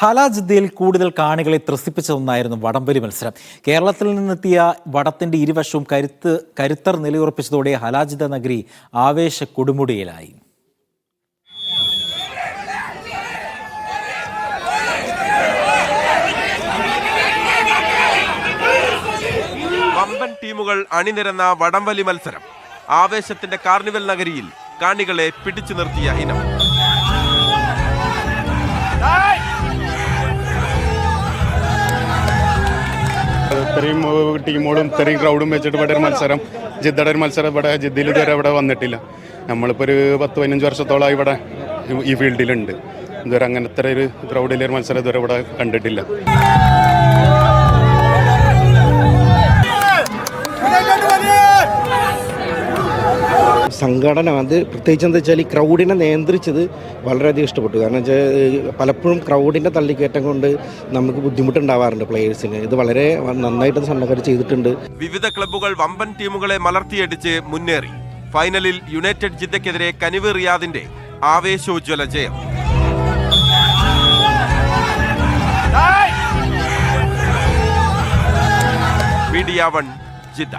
ഹല ജിദ്ദയിൽ കൂടുതൽ കാണികളെ ത്രസിപ്പിച്ച ഒന്നായിരുന്നു വടംവലി മത്സരം. കേരളത്തിൽ നിന്നെത്തിയ വടത്തിന്റെ ഇരുവശവും കരുത്ത് കരുത്തർ നിലയുറപ്പിച്ചതോടെ ഹലാജിദ നഗരി ആവേശ കൊടുമുടിയിലായി. വമ്പൻ ടീമുകൾ അണിനിരന്ന വടംവലി മത്സരം. ആവേശത്തിന്റെ കാർണിവൽ നഗരിയിൽ കാണികളെ പിടിച്ചു നിർത്തിയ ഇനം. ഇത്രയും ടീമോടും ഇത്രയും ക്രൗഡും വെച്ചിട്ട് ഇവിടെ ഒരു മത്സരം ജിദ്ദയുടെ ഒരു മത്സരം ഇവിടെ ജിദ്ദയിൽ ഇതുവരെ ഇവിടെ വന്നിട്ടില്ല. നമ്മളിപ്പോൾ ഒരു പത്ത് പതിനഞ്ച് വർഷത്തോളമായി ഇവിടെ ഈ- ഫീൽഡിലുണ്ട് ഇതുവരെ അങ്ങനത്തെ ഒരു ക്രൗഡിലെ ഒരു മത്സരം ഇതുവരെ ഇവിടെ കണ്ടിട്ടില്ല. സംഘടന അത് പ്രത്യേകിച്ച് എന്താ വെച്ചാൽ ഈ ക്രൗഡിനെ നിയന്ത്രിച്ചത് വളരെയധികം ഇഷ്ടപ്പെട്ടു. കാരണം വെച്ചാൽ പലപ്പോഴും ക്രൗഡിന്റെ തള്ളിക്കയറ്റം കൊണ്ട് നമുക്ക് ബുദ്ധിമുട്ടുണ്ടാവാറുണ്ട് പ്ലേയേഴ്സിന് ഇത് വളരെ നന്നായിട്ട് സംഘടന ചെയ്തിട്ടുണ്ട്. വിവിധ ക്ലബ്ബുകൾ വമ്പൻ ടീമുകളെ മലർത്തിയടിച്ച് മുന്നേറി. ഫൈനലിൽ യുണൈറ്റഡ് ജിദ്ദക്കെതിരെ കനിവ് റിയാദിന്റെ ആവേശോജ്വല ജയം. Media one Jeddah.